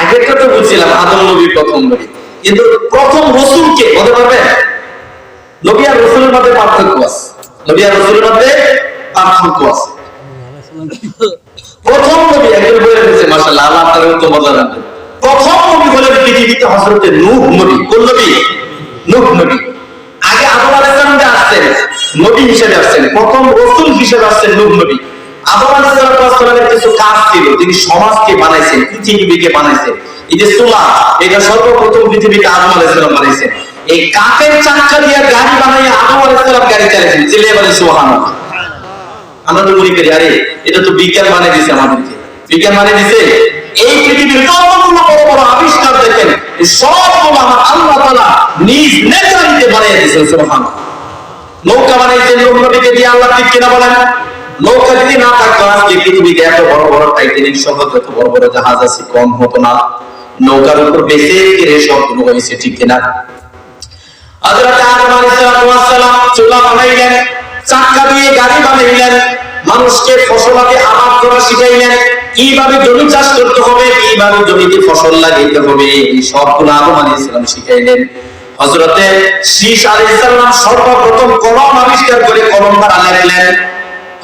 আগেরটা তো বুঝছিলাম আদম নবী প্রথম নবী। কিন্তু প্রথম রসুল কে, বলতে পারবেন? নবী রসুলের মধ্যে পার্থক্য আছে। নবী রসুলের মধ্যে পার্থক্য আছে। প্রথম নবী একজন বলে দিয়েছে, মাশাআল্লাহ, আল্লাহ প্রথম নবী পৃথিবীতে নূহ নবী। কোন নবী? নূহ নবী। আগে আদম আলাইহিস আসছেন নবী হিসেবে আসছেন প্রথম রসুল হিসেবে আসছেন নূহ নবী। আদম আলাইহিসসালামের কিছু কাজ ছিল, তিনি সমাজকে বানাইছেন, পৃথিবীকে বানাইছেন। এই যে সোলা, এটা সর্বপ্রথম পৃথিবীকে আদম বানাইছেন। এই কাঠের চাক্কা দিয়ে গাড়ি বানাইয়া আদম গাড়ি বলেন সুবহানাল্লাহ। আমরা তো মনে করি, আরে, এটা তো বিজ্ঞান মানে দিছে আমাদেরকে। বিজ্ঞান মানে দিছে? এই পৃথিবীর বড় বড় আবিষ্কার দেখেন সবগুলো আল্লাহ তাআলা নিজ নেচারিতে বানিয়ে দিয়েছেন, সুবহানাল্লাহ। নৌকা বানাইছেন নবীকে দিয়ে আল্লাহ ঠিক কিনা বলেন? নৌকা যদি না থাকতো, আজকে পৃথিবীতে এত বড় বড় টাইটানিক সহ যত বড় বড় জাহাজ আছে, কম হতো না। নৌকার উপর বেঁচে ফিরে সবগুলো হয়েছে ঠিক কিনা? আদম চুলা বানাইলেন চাক্কা দিয়ে গাড়ি বানাইলেন, মানুষকে ফসলাতে আবাদ করা শিখাইলেন। কীভাবে জমি চাষ করতে হবে, কীভাবে জমিতে ফসল লাগাইতে হবে, এই সবগুলো আদম আলাইহিস শিখাইলেন। হযরতে শীষ আলাইহিস সর্বপ্রথম কলম আবিষ্কার করে কলম দ্বারা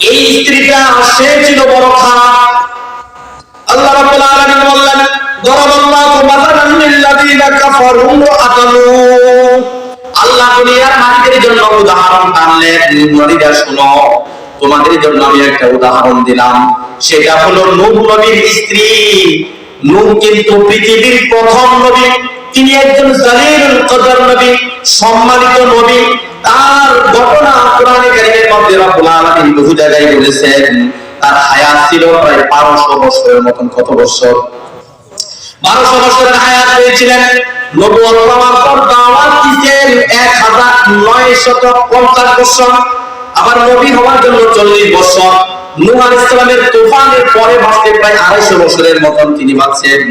এই স্ত্রীটা সে ছিল বড় খারাপ। আল্লাহ রাব্বুল আলামিন বললেন, দরাবাল্লাহু মাসালান কাফারু আতালু আল্লাহ দুনিয়ার জন্য উদাহরণ টানলেন নদীটা শুনো, তোমাদের জন্য আমি একটা উদাহরণ দিলাম। সেটা হলো নূহ নবীর স্ত্রী। নূহ কিন্তু পৃথিবীর প্রথম নবী। তিনি একজন জালিলুল কদর নবী, সম্মানিত নবী। তার ঘটনা কোরআনে কারীমের মধ্যে রব্বুল আলামিন বহু জায়গায় বলেছেন, তার হায়াত ছিল প্রায় 1200 বছরের মতন, কত বছর? বারোশো বছরের হায়াত পেয়েছিলেন। নবুয়ত পাওয়ার পর দাওয়াত দিতেন এক হাজার নয় শত পঞ্চাশ বছর, আবার নবী হওয়ার জন্য চল্লিশ বছর। নূহ আলাইহিস সালামের তুফানের পরে বাঁচতে প্রায় আড়াইশো বছরের মতন তিনি বাঁচছেন।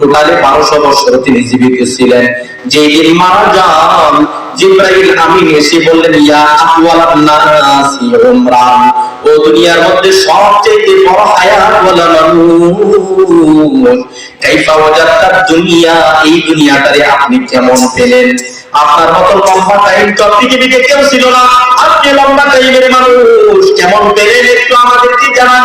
টোটালে বারোশো বছর তিনি জীবিত ছিলেন যান, জিব্রাইল আমিন এসে বললেন, ইয়া ও দুনিয়ার মধ্যে সবচেয়ে বড় হায়াত ওয়ালা মানুষ। কাইফা দুনিয়া, এই দুনিয়াটারে আপনি কেমন পেলেন? আপনার মতো লম্বা টাইম তো পৃথিবীতে কেউ ছিল না। আপনি লম্বা টাইমের মানুষ, কেমন পেলেন একটু আমাদেরকে জানান।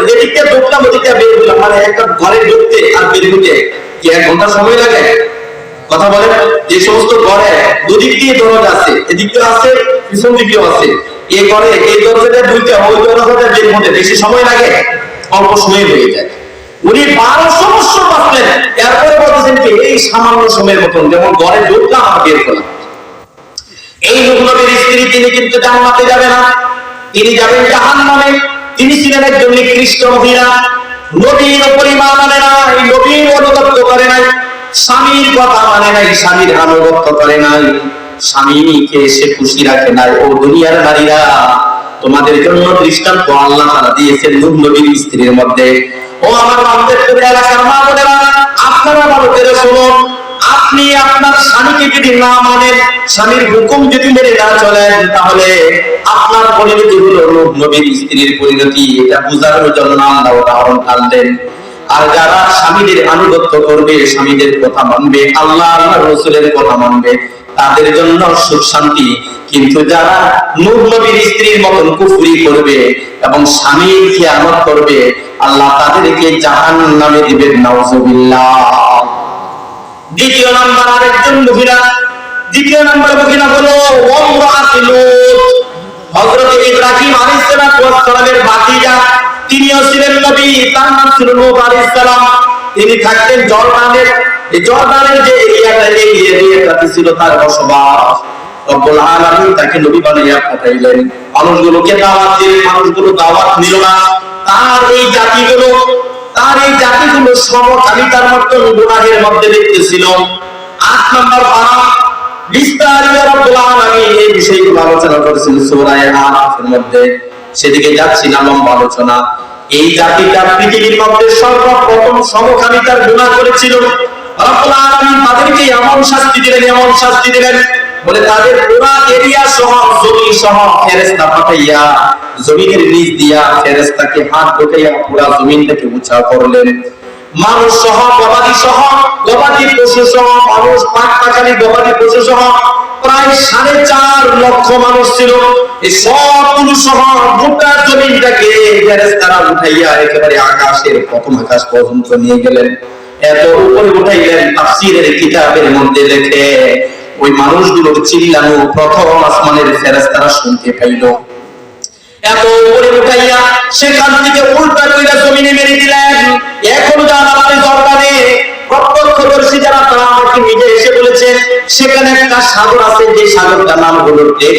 বের হলাম। মানে একটা ঘরে আর বের এক ঘণ্টা সময় লাগে? কথা বলেন, যে সমস্ত ঘরে এদিক বেশি সময় লাগে, অল্প সময় হয়ে যায়। উনি বারোশো বছর বাঁচলেন। এরপরে বলতেছেন এই সামান্য সময়ের মতন, যেমন ঘরে ঢুকলাম আর বের এই নূহ নবীর স্ত্রী, তিনি কিন্তু জান্নাতে যাবে না। তিনি যাবেন জাহান্নামে। তিনি ছিলেন একজন নিকৃষ্ট মহিলা। নবীর উপর ইমান মানে নাই নবীর অনুগত্য করে নাই। স্বামীর কথা মানে নাই স্বামীর আনুগত্য করে নাই। স্বামীকে সে খুশি রাখে নাই। ও দুনিয়ার নারীরা, তোমাদের জন্য দৃষ্টান্ত আল্লাহ তাআলা দিয়েছেন নূহ নবীর স্ত্রীর মধ্যে। ও আমার বান্ধব এলাকার মা বোনেরা, আপনারা ভালো করে শুনুন। আপনি আপনার স্বামীকে যদি না মানেন, স্বামীর হুকুম যদি মেনে না চলেন, তাহলে আপনার পরিণতি হলো নবীর স্ত্রীর পরিণতি, এটা বোঝানোর জন্য আল্লাহ উদাহরণ টানলেন আর যারা স্বামীদের আনুগত্য করবে, স্বামীদের কথা মানবে, আল্লাহ আল্লাহ রসুলের কথা মানবে, তাদের জন্য সুখ শান্তি। কিন্তু যারা নূহ নবীর স্ত্রীর মতন করবে এবং স্বামীর খেয়ানত করবে, আল্লাহ তাদেরকে জাহান নামে দিবেন, নাউজুবিল্লাহ। দ্বিতীয় নাম্বার আরেকজন মহিলা, দ্বিতীয় নাম্বার মহিলা হলো তাকে নবী বানিয়ে পাঠাইলেন। মানুষগুলোকে দাওয়াত মানুষগুলো দাওয়াত নিল না। তার এই জাতিগুলো তার এই জাতিগুলো সমকামিতার মতো গুনাহের মধ্যে দেখতেছিল আট নম্বর পারা, বিস্তারিত রব্বুল আলামিন এই বিষয়গুলো আলোচনা করেছেন সূরা আরাফের মধ্যে। সেদিকে যাচ্ছি না, লম্বা আলোচনা। এই জাতিটা পৃথিবীর মধ্যে সর্বপ্রথম সমকামিতার গুনাহ করেছিল। রব্বুল আলামিন তাদেরকে এমন শাস্তি দিলেন, এমন শাস্তি দিলেন বলে তাদের পুরা এরিয়া সহ জমি সহ ফেরেস্তা পাঠাইয়া জমিনের নিচ দিয়া ফেরেস্তাকে হাত ঢুকাইয়া পুরা জমিনটাকে উঁচা করলেন। মানুষ সহ, গবাদি সহ, গবাদি পশু সহ, মানুষ গবাদি পশু সহ, প্রায় সাড়ে চার লক্ষ মানুষ ছিল। এই সহ গোটা জমিনটাকে ফেরেস্তারা উঠাইয়া একেবারে আকাশের প্রথম আকাশ পর্যন্ত নিয়ে গেলেন। এত উপরে উঠাইলেন, তাফসীরের কিতাবের মধ্যে লেখে ওই মানুষগুলোর চিল্লানো প্রথম আসমানের ফেরেস্তারা শুনতে পাইল। এত উপরে উঠাইয়া সেখান থেকে উল্টা কইরা জমিনে মেরে দিলেন। এখন যারা আপনি দরকারে প্রত্যক্ষদর্শী যারা, তারা আমাকে নিজে এসে সেখানে একটা সাগর আছে, যে সাগরটার নাম হলো ডেড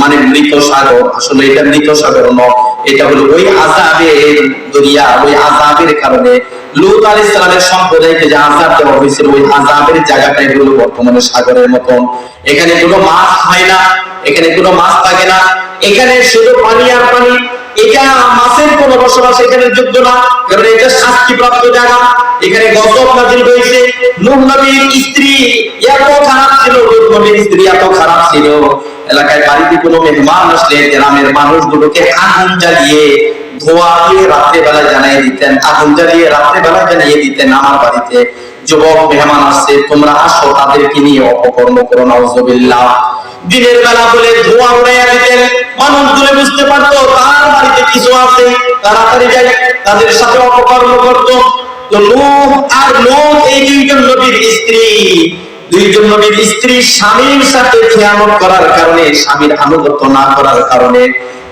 মানে মৃত সাগর। আসলে এটা মৃত সাগর নয়, এটা হলো ওই আজাবের দরিয়া ওই আজাবের কারণে লুত সম্প্রদায়কে যে দেওয়া হয়েছিল, ওই জায়গাটাই হলো বর্তমানে সাগরের মতন। এখানে কোনো মাছ হয় না, এখানে কোনো মাছ থাকে না। এখানে শুধু পানি আর পানি। এটা মাছের কোন বসবাস এখানে যোগ্য না, কারণ এটা জায়গা। এখানে গজব নাজিল হয়েছে। নবীর স্ত্রী এত খারাপ ছিল নবীর স্ত্রী এত খারাপ ছিল। এলাকায় বাড়িতে কোনো মেহমান আসলে গ্রামের মানুষগুলোকে আগুন জ্বালিয়ে ধোয়া দিয়ে রাত্রে বেলায় জানিয়ে দিতেন, আগুন জ্বালিয়ে রাত্রেবেলায় জানিয়ে দিতেন আমার বাড়িতে, যুবক, মেহমান আসছে, তোমরা আসো, তাদেরকে নিয়ে অপকর্ম করো, নাউজুবিল্লাহ। দিনের বেলা বলে ধোঁয়া উড়াইয়া দিতেন মানুষগুলো বুঝতে পারতো, তার বাড়িতে কিছু আছে, তাড়াতাড়ি যাই, তাদের সাথে অপকর্ম করতো। তো নূহ আর লূত এই দুইজন নবীর স্ত্রী, দুইজন নবীর স্ত্রী স্বামীর সাথে খেয়ানত করার কারণে, স্বামীর আনুগত্য না করার কারণে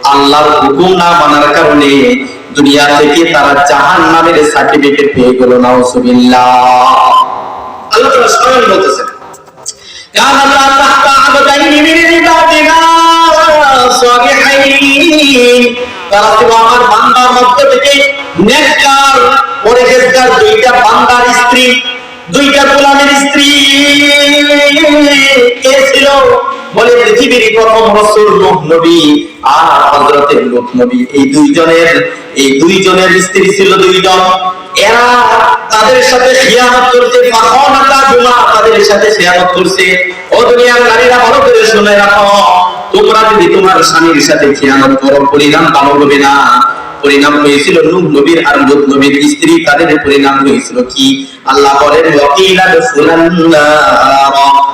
আল্লাহর হুকুম না মানার কারণে দুনিয়া থেকে তারা জাহান নামের সার্টিফিকেট পেয়ে গেল না তারা আমার দুইটা স্ত্রী, দুইটা গোলামের স্ত্রী। কে ছিল বলে পৃথিবীর প্রথম রসুল নূহ নবী আর হযরতে লূত নবী। এই দুইজনের এই দুইজনের স্ত্রী ছিল দুইজন। এরা তাদের সাথে খিয়ানত করতে ফাখানাতা জুমা তাদের সাথে খিয়ানত করছে। ও দুনিয়ার নারীরা ভালো করে শুনে রাখো, তোমরা যদি তোমার স্বামীর সাথে খিয়ানত করো, পরিণাম ভালো হবে না। পরিণাম হয়েছিল নূহ নবীর আর লূত নবীর স্ত্রী, তাদের পরিণাম হয়েছিল কি? আল্লাহ বলেন, ওয়াকিলা দুখুলান্নার মা'আদ-দাখিলিন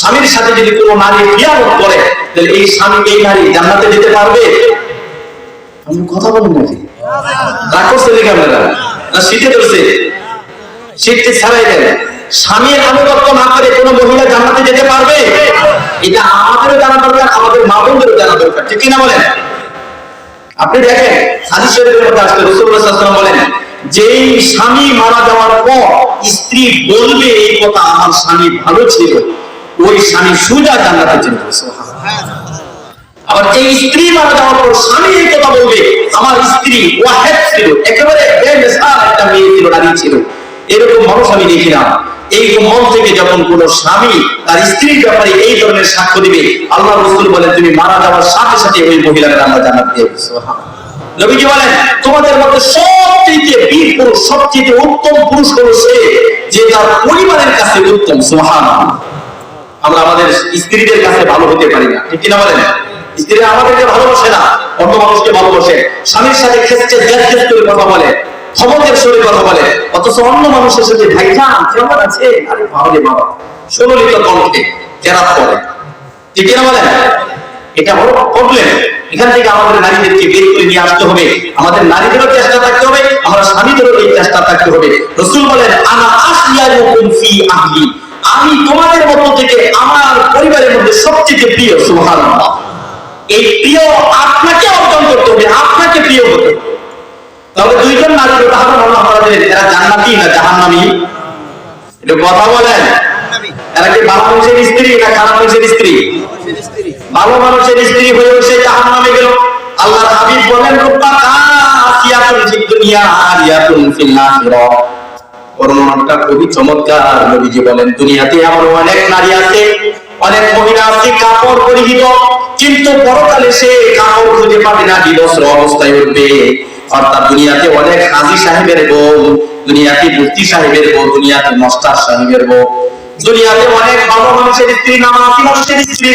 স্বামীর সাথে যদি কোনো নারী খেয়ানত করে, তাহলে এই স্বামী, এই নারী জান্নাতে যেতে পারবে? আমি কথা বলেন নাকি? রাগ করছে আপনারা? না শীতে ধরছে? শীতকে ছাড়াই দেন। স্বামীর আনুগত্য না করে কোনো মহিলা জান্নাতে যেতে পারবে? এটা আমাদেরও জানা দরকার, আমাদের মা বোনদেরও জানা দরকার। ঠিক কিনা বলেন? আপনি দেখেন, হাদিস শরীফের মধ্যে আসলে রাসূলুল্লাহ সাল্লাল্লাহু বলেন, যেই স্বামী মারা যাওয়ার পর স্ত্রী বলবে এই কথা, আমার স্বামী ভালো ছিল। ওই স্বামী সুজা জান্নাতে চলে আবার এই স্ত্রী মারা যাওয়ার পর স্বামী এই কথা বলবে, আমার স্ত্রী ওয়াহেদ ছিল, একেবারে একটা মেয়ে ছিল, নারী ছিল। এরকম মানুষ আমি দেখি না। এই মন থেকে যখন কোন স্বামী তার স্ত্রীর ব্যাপারে এই ধরনের সাক্ষ্য দিবে, আল্লাহ রসুল বলেন, তুমি মারা যাওয়ার সাথে সাথে ওই মহিলাকে আল্লাহ জান্নাত দিয়ে নবীজি বলেন, তোমাদের মধ্যে সবচেয়ে বীর পুরুষ, সবচেয়ে উত্তম পুরুষ হলো সে যে তার পরিবারের কাছে উত্তম। সুবহানাল্লাহ। আমরা আমাদের স্ত্রীদের কাছে ভালো হতে পারি না। ঠিক কিনা বলেন? স্ত্রীরা আমাদেরকে ভালোবাসে না, অন্য মানুষকে ভালোবাসে। স্বামীর সাথে খেসছে গ্যাস করে কথা বলে, ক্ষমতার সরে কথা বলে। অথচ অন্য মানুষের সাথে ভাইজান কেমন আছে আরে ভাবলে বাবা। সোনলিত কণ্ঠে কেরাত করে। ঠিক কিনা বলেন? এটা বড় প্রবলেম এখান থেকে আমাদের নারীদেরকে বের করে নিয়ে আসতে হবে। আমাদের নারীদেরও চেষ্টা থাকতে হবে, আমরা স্বামীদেরও এই চেষ্টা থাকতে হবে। রসুল বলেন, আনা আসিয়ারুকুম ফি আহলি। আমি তোমাদের মধ্য থেকে আমার পরিবারের মধ্যে সবচেয়ে প্রিয়, সুবহানাল্লাহ। এই প্রিয় আপনাকে অর্জন করতে হবে, আপনাকে প্রিয় হতে তবে দুইজন নারীর উদাহরণ হলো আমাদের এরা জান্নাতি না জাহান্নামী? একটু কথা বলেন। এরা কি ভালো মানুষের স্ত্রী না খারাপ মানুষের স্ত্রী? ভালো মানুষের স্ত্রী হয়ে সে জাহান নামে গেল। আল্লাহর হাবিব বলেন রূপা কাসিয়াতুন ফিদ দুনিয়া আরিয়াতুন ফিল আখিরাহ। বর্ণনাটা খুবই চমৎকার। নবীজি বলেন, দুনিয়াতে এমন অনেক নারী আছে, অনেক মহিলা আছে, কাপড় পরিহিত, কিন্তু পরকালে সে কাপড় খুঁজে পাবে না, বিবস্ত্র অবস্থায় উঠবে। অর্থাৎ দুনিয়াতে অনেক হাজি সাহেবের বউ, দুনিয়াতে মুফতি সাহেবের বউ, দুনিয়াতে মস্তার সাহেবের বউ। দুনিয়াতে অনেক ভালো মানুষের স্ত্রী, নামাজি মানুষের স্ত্রী